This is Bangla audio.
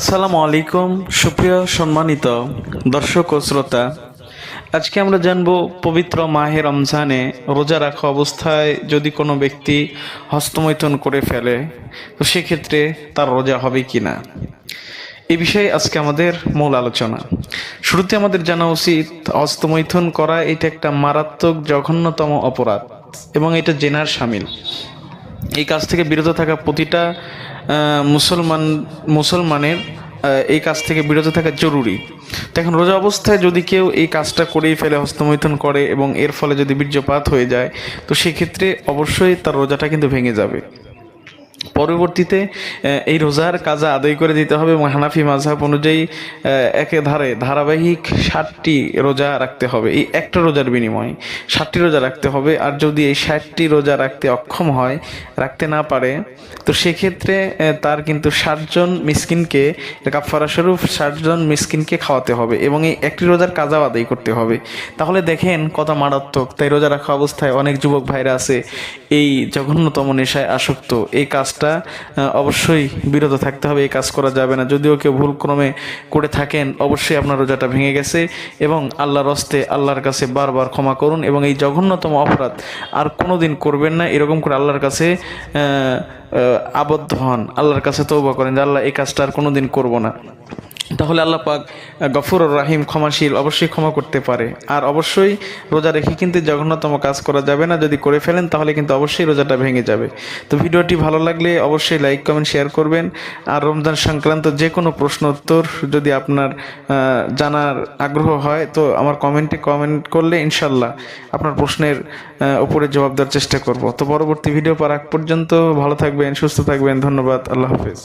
আসসালামু আলাইকুম, সুপ্রিয় সম্মানিত দর্শক ও শ্রোতা। আজকে আমরা জানব পবিত্র মাহে রমজানে রোজা রাখা অবস্থায় যদি কোনো ব্যক্তি হস্তমৈথুন করে ফেলে, তো সেক্ষেত্রে তার রোজা হবে কি না এই বিষয়ে আজকে আমাদের মূল আলোচনা। শুরুতে আমাদের জানা উচিত, হস্তমৈথুন করা এটা একটা মারাত্মক জঘন্যতম অপরাধ এবং এটা জেনার সামিল। এই কাজ থেকে বিরত থাকা প্রতিটা মুসলমান, মুসলমানের এই কাজ থেকে বিরত থাকা জরুরি। তো এখন রোজা অবস্থায় যদি কেউ এই কাজটা করেই ফেলে, হস্তমৈথন করে এবং এর ফলে যদি বীর্যপাত হয়ে যায়, তো সেক্ষেত্রে অবশ্যই তার রোজাটা কিন্তু ভেঙে যাবে। পরবর্তীতে এই রোজার কাজা আদায় করে দিতে হবে এবং হানাফি মাঝহাব অনুযায়ী একে ধারে ধারাবাহিক ষাটটি রোজা রাখতে হবে। এই একটা রোজার বিনিময়ে ষাটটি রোজা রাখতে হবে। আর যদি এই ষাটটি রোজা রাখতে অক্ষম হয়, রাখতে না পারে, তো সেক্ষেত্রে তার কিন্তু ষাটজন মিসকিনকে কাফারা স্বরূপ ষাটজন মিসকিনকে খাওয়াতে হবে এবং এই একটি রোজার কাজাও আদায় করতে হবে। তাহলে দেখেন কত মারাত্মক। তাই রোজা রাখা অবস্থায় অনেক যুবক ভাইরা আছে, এই জঘন্যতম নেশায় আসক্ত। এই কাজটা আহ, অবশ্যই বিরত থাকতে হবে এই কাজ করা যাবে না। যদিও কেউ ভুলক্রমে করে থাকেন অবশ্যই আপনার রোজাটা ভেঙে গেছে এবং আল্লাহর রস্তে আল্লাহর কাছে বারবার ক্ষমা করুন এবং এই জঘন্যতম অপরাধ আর কোনো দিন করবেন না এরকম করে আল্লাহর কাছে আবদ্ধ হন আল্লাহর কাছে তৌবা করেন যে আল্লাহ এই কাজটা আর কোনো দিন করব না। তাহলে আল্লাহ পাক গফুর রাহিম ক্ষমাশীল অবশ্যই ক্ষমা করতে পারে। আর অবশ্যই রোজা রেখে কিন্তু জঘন্যতম কাজ করা যাবে না। যদি করে ফেলেন, তাহলে কিন্তু অবশ্যই রোজাটা ভেঙে যাবে। তো ভিডিওটি ভালো লাগলে অবশ্যই লাইক, কমেন্ট, শেয়ার করবেন। আর রমজান সংক্রান্ত যে কোনো প্রশ্ন, উত্তর যদি আপনার জানার আগ্রহ হয়, তো আমার কমেন্টে কমেন্ট করলে ইনশাল্লাহ আপনার প্রশ্নের উপরে জবাব দেওয়ার চেষ্টা করব। তো পরবর্তী ভিডিও পার আগ পর্যন্ত ভালো থাকবেন, সুস্থ থাকবেন। ধন্যবাদ, আল্লাহ হাফেজ।